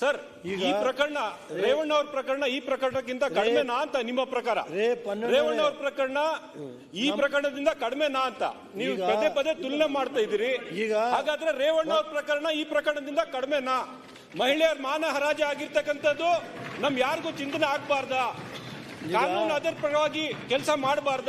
Sir ಈ ಪ್ರಕರಣ ರೇವಣ್ಣ ಅವ್ರ ಪ್ರಕರಣ ಈ ಪ್ರಕರಣಕ್ಕಿಂತ ಕಡಿಮೆನಾ ಅಂತ ನಿಮ್ಮ ಪ್ರಕಾರ. ರೇವಣ್ಣ ಅವ್ರ ಪ್ರಕರಣ ಈ ಪ್ರಕರಣದಿಂದ ಕಡಿಮೆನಾ ಅಂತ. ನೀವು ಪದೇ ಪದೇ ತುಲನೆ ಮಾಡ್ತಾ ಇದ್ದೀರಿ. ಈಗ- ಹಾಗಾದ್ರೆ ರೇವಣ್ಣ ಅವ್ರ ಪ್ರಕರಣ ಈ ಪ್ರಕರಣದಿಂದ ಕಡಿಮೆನಾ ಮಹಿಳೆಯರ ಮಾನ ಹರಾಜ ಆಗಿರ್ತಕ್ಕಂಥದ್ದು ನಮ್ ಯಾರಿಗೂ ಚಿಂತನೆ ಆಗ್ಬಾರ್ದ. ಕಾನೂನು ಅದರ ಪರವಾಗಿ ಕೆಲಸ ಮಾಡಬಾರ್ದ.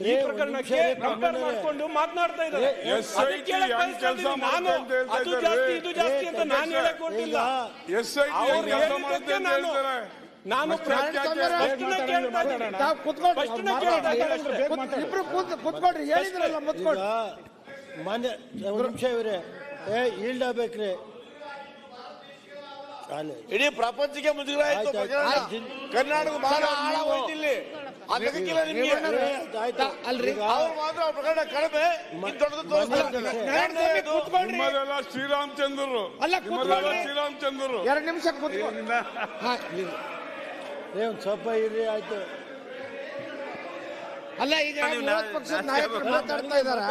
ಈ ಪ್ರಕರಣಕ್ಕೆ ಕಂಪೇರ್. ಮಾಡ್ಕೊಂಡು ಮಾತನಾಡ್ತಾ ಇದ್ದಾರೆ. ನಾನು ಅದು ಹೇಳ್ತಾ ಜಾಸ್ತಿ ಇದ್ದಾರೆ. ಇದು ಜಾಸ್ತಿ ಅಂತ ನಾನು ಹೇಳಕ್ ಕೊಟ್ಟಿಲ್ಲ. ನಾನು ನಾನು ಇಬ್ರು ಕುತ್ಕೊಡ್ರಿ. ಕೂತ್ಕೊಳ್ರಿ ಹೇಳಿದ್ರಲ್ಲ ಈಗ ಮನೆ ಮಾನ್ಯ ನಿಮಿಷ ಇವ್ರೆ. ಏ ಈಲ್ಡ್ ಆಗ್ಬೇಕ್ರಿ. ಇಡೀ ಪ್ರಪಂಚಕ್ಕೆ ಮುಜುಗರ ಆಯ್ತು. ಪ್ರಕರಣ. ಕರ್ನಾಟಕ ಬಹಳ ಆಳ ಹೋಯ್ತು. ಇಲ್ಲಿ. ಅದಕ್ಕಿಲ್ಲ ನಿಮ್ಗೆ. ರೇ, ಅಲ್ರಿ. ಈಗ ಅವ್ರು ಮಾತ್ರ ಆ ಪ್ರಕರಣ ಕಡಿಮೆ. ಇದು ದೊಡ್ಡದು ತೋರಿಸ್ತಾರೆ. ಮಾನ್ಯ ಎರಡನೇದು, ಕೂತ್ಕೊಳ್ರಿ ನಿಮ್ಮದೆಲ್ಲ ಶ್ರೀರಾಮಚಂದ್ರರು. ಅಲ್ಲ, ನಿಮ್ಮದೆಲ್ಲ ಕೂತ್ಕೊಳ್ರಿ. ಶ್ರೀರಾಮಚಂದ್ರರು. ಎರಡು ನಿಮಿಷ ಕೂತ್ಕೊಳ್ಳಿ. ಹಾ, ರೇ ಒಂದ್ ಸ್ವಲ್ಪ ಇರ್ರಿ ಆಯ್ತು. ಅಲ್ಲ ಈಗ ಪಕ್ಷದ ನಾಯಕರು ಮಾತಾಡ್ತಾ ಇದಾರ?